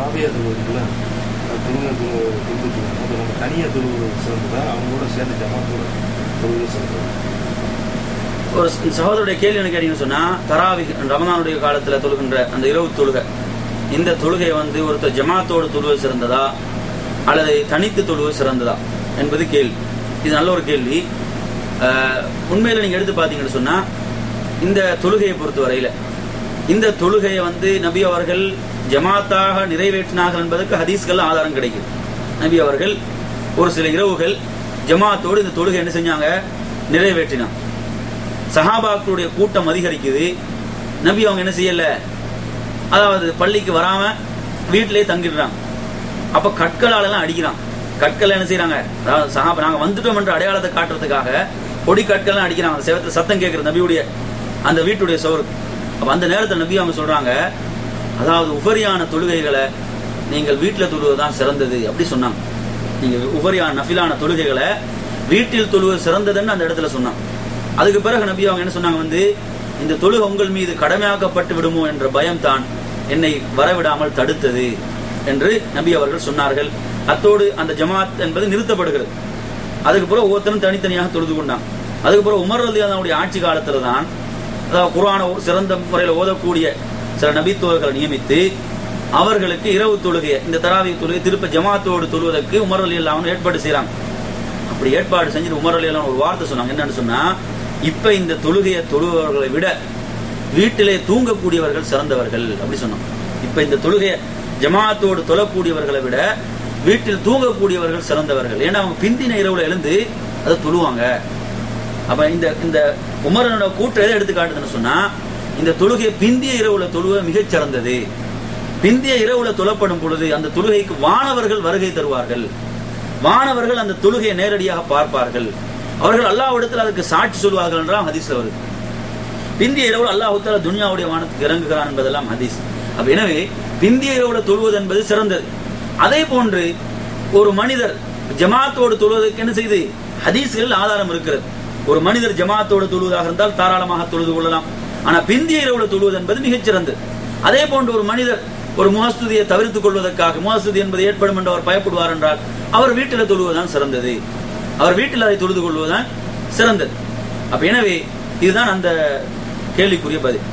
தாபியா தொழுவதுக்குள்ள தொழுகை தொழுந்துட்டுருக்காங்க அது நம்ம தனியாக தொழுவது சிறந்ததா அவங்களோட சேர்ந்து ஜமாத்தோட தொழுகை சிறந்ததா. ஒரு சகோதரருடைய கேள்வி என்ன கேட்டீங்கன்னு சொன்னால் தராவி ரமதானுடைய காலத்தில் தொழுகின்ற அந்த இரவு தொழுகை. இந்த தொழுகை வந்து ஒருத்தர் ஜமாத்தோடு தொழுவது சிறந்ததா அல்லது தனித்து தொழுவது சிறந்ததா என்பது கேள்வி. இது நல்ல ஒரு கேள்வி. உண்மையில் நீங்கள் எடுத்து பார்த்தீங்கன்னு சொன்னால் இந்த தொழுகையை பொறுத்த வரையில் இந்த தொழுகையை வந்து நபி அவர்கள் ஜமாத்தாக நிறைவேற்றினார்கள் என்பதற்கு ஹதீஸ்கள் ஆதாரம் கிடைக்குது. நபி அவர்கள் ஒரு சில இரவுகள் ஜமாத்தோடு இந்த தொழுகை என்ன செஞ்சாங்க? நிறைவேற்றினான் சஹாபாக்களுடைய கூட்டம் அதிகரிக்குது. நபி அவங்க என்ன செய்யல? அதாவது பள்ளிக்கு வராம வீட்டிலேயே தங்கிடுறாங்க. அப்ப கற்களால எல்லாம் அடிக்கிறான் கற்கள் என்ன செய்யறாங்க அதாவது சஹாபா நாங்க வந்துட்டோம் என்ற அடையாளத்தை காட்டுறதுக்காக பொடி கற்கள்லாம் அடிக்கிறாங்க. அந்த செவத்துல சத்தம் கேட்கறது நபியுடைய அந்த வீட்டுடைய சோறுக்கு அப்ப அந்த நேரத்தில் நபி அவங்க சொல்றாங்க அதாவது உபரியான தொழுகைகளை நீங்கள் வீட்டுல தொழுவதுதான் சிறந்தது அப்படி சொன்னாங்க. நீங்க உபரியான நஃபிலான தொழுகைகளை வீட்டில் தொழுவது சிறந்ததுன்னு அந்த இடத்துல சொன்னாங்க. அதுக்கு பிறகு நபி அவங்க என்ன சொன்னாங்க வந்து இந்த தொழுகை உங்கள் மீது கடமையாக்கப்பட்டு விடுமோ என்ற பயம் தான் என்னை வரவிடாமல் தடுத்தது என்று நபி அவர்கள் சொன்னார்கள். அத்தோடு அந்த ஜமாத் என்பது நிறுத்தப்படுகிறது. அதுக்கு பிறகு ஒவ்வொருத்தரும் தனித்தனியாக தொழுது கொண்டான் அதுக்கப்புறம் உமர் ரலி ஆட்சி காலத்துல தான் அதாவது குர்ஆனை சிறந்த முறையில் ஓதக்கூடிய சில நபித்துவர்களை நியமித்து அவர்களுக்கு இரவு தொழுகையை இந்த தராவி தொழுகை திருப்ப ஜமாத்தோடு தொழுவதற்கு உமர் அலி அல்லாமல் ஏற்பாடு செய்கிறாங்க அப்படி ஏற்பாடு செஞ்சு உமர் அலி அல்லாஹ் ஒரு வார்த்தை சொன்னாங்க. என்னன்னு சொன்னா இப்ப இந்த தொழுகையை தொழுபவர்களை விட வீட்டிலே தூங்கக்கூடியவர்கள் சிறந்தவர்கள் அப்படி சொன்னாங்க. இப்ப இந்த தொழுகையை ஜமாத்தோடு தொழக்கூடியவர்களை விட வீட்டில் தூங்கக்கூடியவர்கள் சிறந்தவர்கள். ஏன்னா அவங்க பிந்தின இரவுல எழுந்து அதை தொழுவாங்க. அப்ப இந்த இந்த உமரனோட கூற்று எதை எடுத்து காட்டுதுன்னு சொன்னா இந்த தொழுகை பிந்திய இரவுல தொழுவ மிகச் சிறந்தது. பிந்திய இரவுல தொழப்படும் பொழுது அந்த தொழுகைக்கு வானவர்கள் வருகை தருவார்கள். வானவர்கள் அந்த தொழுகையை நேரடியாக பார்ப்பார்கள். அவர்கள் அல்லாவிடத்தில் அதுக்கு சாட்சி சொல்வார்கள் என்றால் ஹதீஸ்ல வருது. பிந்திய இரவு அல்லாஹ் தாலா துனியாவுடைய வானத்துக்கு இறங்குகிறான் என்பதெல்லாம் ஹதீஸ். அப்ப எனவே பிந்திய இரவுல தொழுவது என்பது சிறந்தது. அதே போன்று ஒரு மனிதர் ஜமாத்தோடு தொழுவதற்கு என்ன செய்து? ஹதீஸ்களில் ஆதாரம் இருக்கிறது. ஒரு மனிதர் ஜமாத்தோடு தொழுவதாக இருந்தால் தாராளமாக தொழுது கொள்ளலாம். ஆனா பிந்திய இரவுல தொழுவது என்பது மிகச்சிறந்தது அதே போன்று ஒரு மனிதர் ஒரு முகஸ்துதியை தவிர்த்துக் கொள்வதற்காக முகஸ்துதி என்பது ஏற்படும் என்று அவர் பயப்படுவார் என்றால் அவர் வீட்டில் தொழுவதுதான் சிறந்தது. அவர் வீட்டில் அதை தொழுது கொள்வதுதான் சிறந்தது. அப்ப எனவே இதுதான் அந்த கேள்விக்குரிய பதில்.